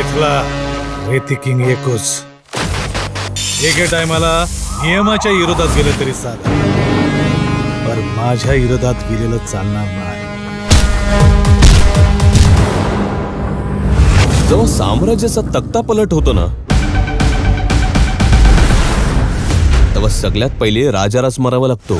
इथला रेती किंग एकच. एके टायमाला नियमाच्या विरोधात गेलं तरी चालेल. पण माझ्या विरोधात गेलेलं चालणार नाही. जेव्हा साम्राज्याचा तक्ता पलट होतो ना तेव्हा सगळ्यात पहिले राजारास मरावा लागतो.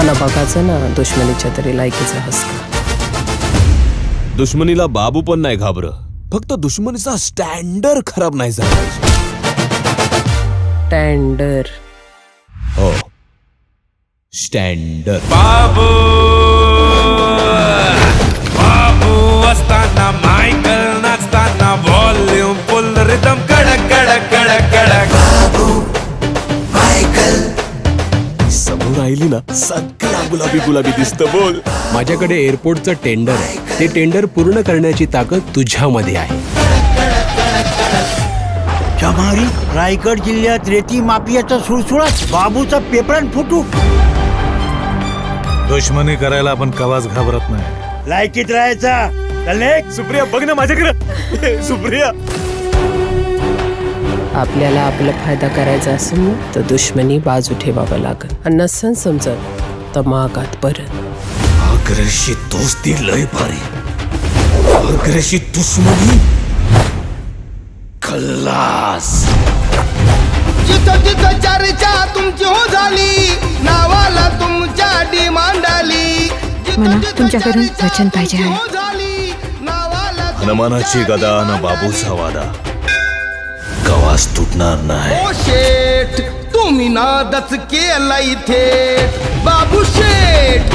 मला बघायचं ना दुश्मनीच्या तरी लायकीचा हसका. दुश्मनीला बाबू पण नाही घाबर फक्त दुश्मनीचा स्टँडर्ड खराब नाही झाला पाहिजे. टँडर हो. स्टँडर्ड बाबू बाबू! राहिली ना सगळा गुलाबी गुलाबी दिसत बोल. माझ्याकडे एअरपोर्टचं टेंडर आहे. ते टेंडर पूर्ण करण्याची ताकद तुझ्यामध्ये आहे. रायगड जिल्ह्यात रेती माफियाचा सुळसुळाट बाबूचा पेपरान फुटू. दुश्मनी करायला आपण कवाच घाबरत नाही. लायकीत राहायचा. चल सुप्रिया बघ ना माझ्याकडे. सुप्रिया. आपल्याला आपला फायदा करायचा असेल तर दुश्मनी बाजू ठेवावं लागल. आणि नसन समजत तर मागात परत. आग्रशी दोस्ती लय भारी. आग्रशी दुश्मनी. खल्लास. जिथं जिथं चर्चा तुमची हो झाली नावाला तुमच्या डिमांड आली जिथं मला जिथं तुमच्याकडून वचन पाहिजे आहे. हो हनुमानाची गदा न बाबूचा वादा. गवास तुटणार नाही. ओ शेठ तुम्ही नादच केला इथे. बाबू शेठ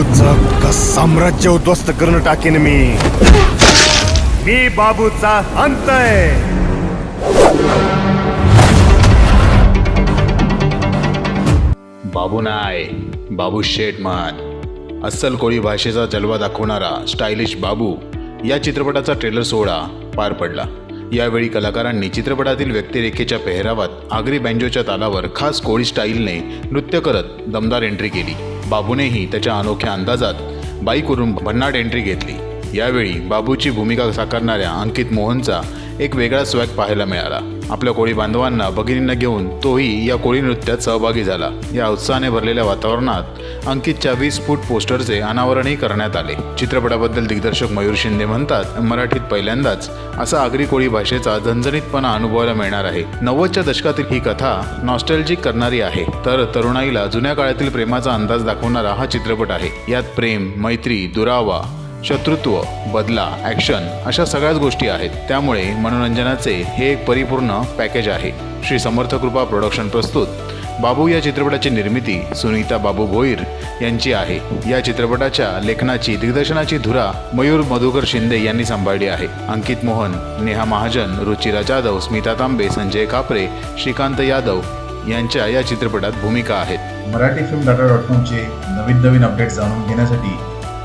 बाबूचा का साम्राज्य उद्ध्वस्त करून टाकेन मी? मी बाबूचा अंत आहे. बाबू नाय बाबू शेटमान अस्सल कोळी भाषेचा जलवा दाखवणारा स्टायलिश बाबू या चित्रपटाचा ट्रेलर सोहळा पार पडला. यावेळी कलाकारांनी चित्रपटातील व्यक्तिरेखेच्या पेहरावात आगरी बँजोच्या तालावर खास कोळी स्टाईलने नृत्य करत दमदार एंट्री केली. बाबूनेही त्याच्या अनोख्या अंदाजात बाईकवरून भन्नाट एंट्री घेतली. यावेळी बाबूची भूमिका साकारणाऱ्या अंकित मोहनचा एक वेगळा स्वॅग पाहायला मिळाला. आपल्या कोळी बांधवांना भगिनींना घेऊन तोही या कोळी नृत्यात सहभागी झाला. या उत्साहाने भरलेल्या वातावरणात अंकितच्या वीस फूट पोस्टरचे अनावरणही करण्यात आले. चित्रपटाबद्दल दिग्दर्शक मयूर शिंदे म्हणतात मराठीत पहिल्यांदाच असा आगरी कोळी भाषेचा झणझणीतपणा अनुभवायला मिळणार आहे. नव्वदच्या दशकातील ही कथा नॉस्टॅल्जिक करणारी आहे. तर तरुणाईला जुन्या काळातील प्रेमाचा अंदाज दाखवणारा हा चित्रपट आहे. यात प्रेम मैत्री दुरावा शत्रुत्व बदला ॲक्शन अशा सगळ्याच गोष्टी आहेत. त्यामुळे मनोरंजनाचे हे एक परिपूर्ण पॅकेज आहे. श्री समर्थ कृपा प्रोडक्शन प्रस्तुत. बाबू या चित्रपटाची निर्मिती सुनीता बाबू भोईर यांची आहे. या चित्रपटाच्या लेखनाची दिग्दर्शनाची धुरा मयूर मधुकर शिंदे यांनी सांभाळली आहे. अंकित मोहन नेहा महाजन रुचिरा जाधव स्मिता तांबे संजय कापरे श्रीकांत यादव यांच्या या चित्रपटात भूमिका आहेत. मराठी फिल्म डाटा डॉट कॉमचे नवीन नवीन अपडेट जाणून घेण्यासाठी